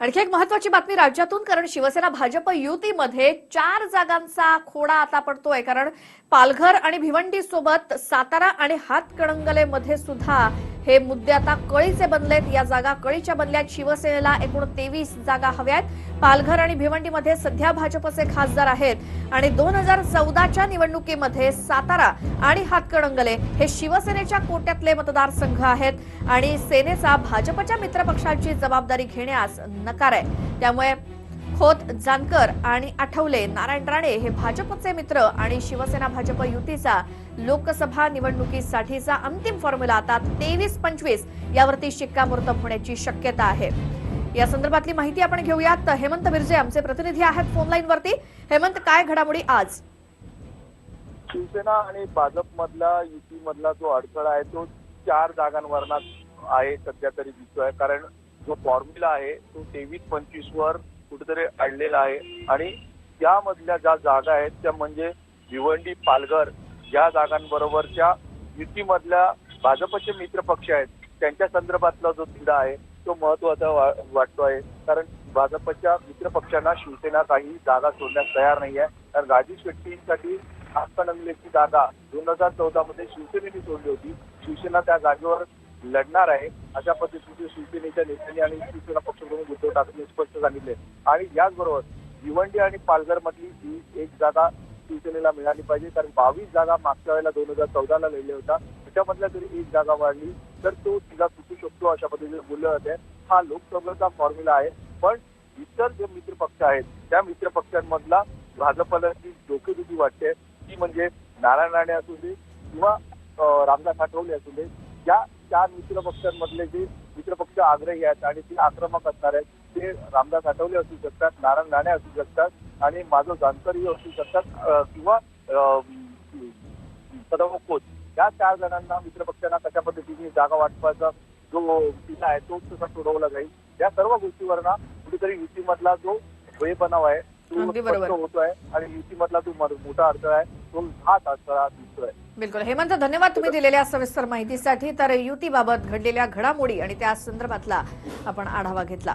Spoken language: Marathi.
आणखी एक महत्वाची बातमी राज्यातून कारण शिवसेना भाजप युतीमध्ये चार जागांचा खोडा आता पडतोय. कारण पालघर आणि भिवंडी सोबत सातारा आणि हातकणंगलेमध्ये सुद्धा हे मुद्दे आता कळीचे बनलेत. या जागा कळीच्या बनल्यात. शिवसेनेला एकूण तेवीस जागा हव्यात. पालघर आणि भिवंडीमध्ये सध्या भाजपचे खासदार आहेत. आणि दोन हजार चौदाच्या निवडणुकीमध्ये सातारा आणि हातकणंगले हे शिवसेनेच्या कोट्यातले मतदारसंघ आहेत. आणि सेनेचा भाजपच्या मित्रपक्षांची जबाबदारी घेण्यास नकार आहे. त्यामुळे खोत जानकर आणि आठवले नारायण राणे हे भाजपचे मित्र आणि शिवसेना भाजप युतीचा लोकसभा निवडणुकीसाठीचा अंतिम फॉर्म्युला आता तेवीस पंचवीस यावरती शिक्कामोर्तब होण्याची शक्यता आहे. या संदर्भातली माहिती आपण घेऊयात. हेमंत बिर्जे आमचे प्रतिनिधी आहेत फोनलाईन वरती. हेमंत काय घडामोडी आज? शिवसेना आणि भाजप मधला युती मधला जो अडथळा आहे तो चार जागांवरना आहे सध्या तरी दिसतोय. कारण जो फॉर्म्युला आहे तो तेवीस पंचवीस वर कुठेतरी अडलेला आहे. आणि त्यामधल्या ज्या जागा आहेत त्या म्हणजे भिवंडी पालघर या जागांबरोबरच्या युतीमधल्या भाजपचे मित्र पक्ष आहेत. त्यांच्या संदर्भातला जो तिढा आहे तो महत्त्वाचा वाटतो आहे. कारण भाजपच्या मित्र पक्षांना शिवसेना काही जागा सोडण्यास तयार नाही आहे कारण राजेश शेट्टींसाठी आस्थानंगलेची जागा दोन हजार चौदा मध्ये शिवसेनेने सोडली होती. शिवसेना त्या जागेवर लढणार आहे. अशा पद्धतीचे शिवसेनेच्या नेत्यांनी आणि शिवसेना पक्षप्रमुख उद्धव ठाकरे स्पष्ट सांगितले. आणि याचबरोबर भिवंडी आणि पालघर मधली ही एक जागा शिवसेनेला मिळाली पाहिजे. कारण बावीस जागा मागच्या वेळेला दोन हजार चौदाला लढल्या होत्या. त्याच्यामधल्या जरी एक जागा वाढली तर तो तिला सुटू शकतो अशा पद्धतीने बोललं जाते. हा लोकसभेचा फॉर्म्युला आहे. पण इतर जे मित्र पक्ष आहेत त्या मित्र पक्षांमधला भाजपला जी डोकेदुखी वाटते ती म्हणजे नारायण राणे असू दे किंवा रामदास आठवले असू दे या चार मित्र पक्षांमधले जे मित्र पक्ष आग्रही आहेत आणि ते आक्रमक असणार आहेत ते रामदास आठवले असू शकतात नारायण राणे असू शकतात आणि माधव जानकरही असू शकतात किंवा सदाभाऊ खोत या चार जणांना मित्र पक्षांना कशा पद्धतीने जागा वाटपाचा जो तिला आहे तो कसा सोडवला जाईल या सर्व गोष्टीवर ना कुठेतरी युतीमधला जो वेळपणाव आहे तो. स्पष्ट होतोय आणि युतीमधला मर- मोठा अडथळा आहे तो हाच अडथळा दिसतोय. बिलकुल. हेमंत धन्यवाद तुम्ही दिलेल्या सविस्तर माहितीसाठी. तर युतीबाबत घडलेल्या घडामोडी आणि त्या संदर्भातला आपण आढावा घेतला.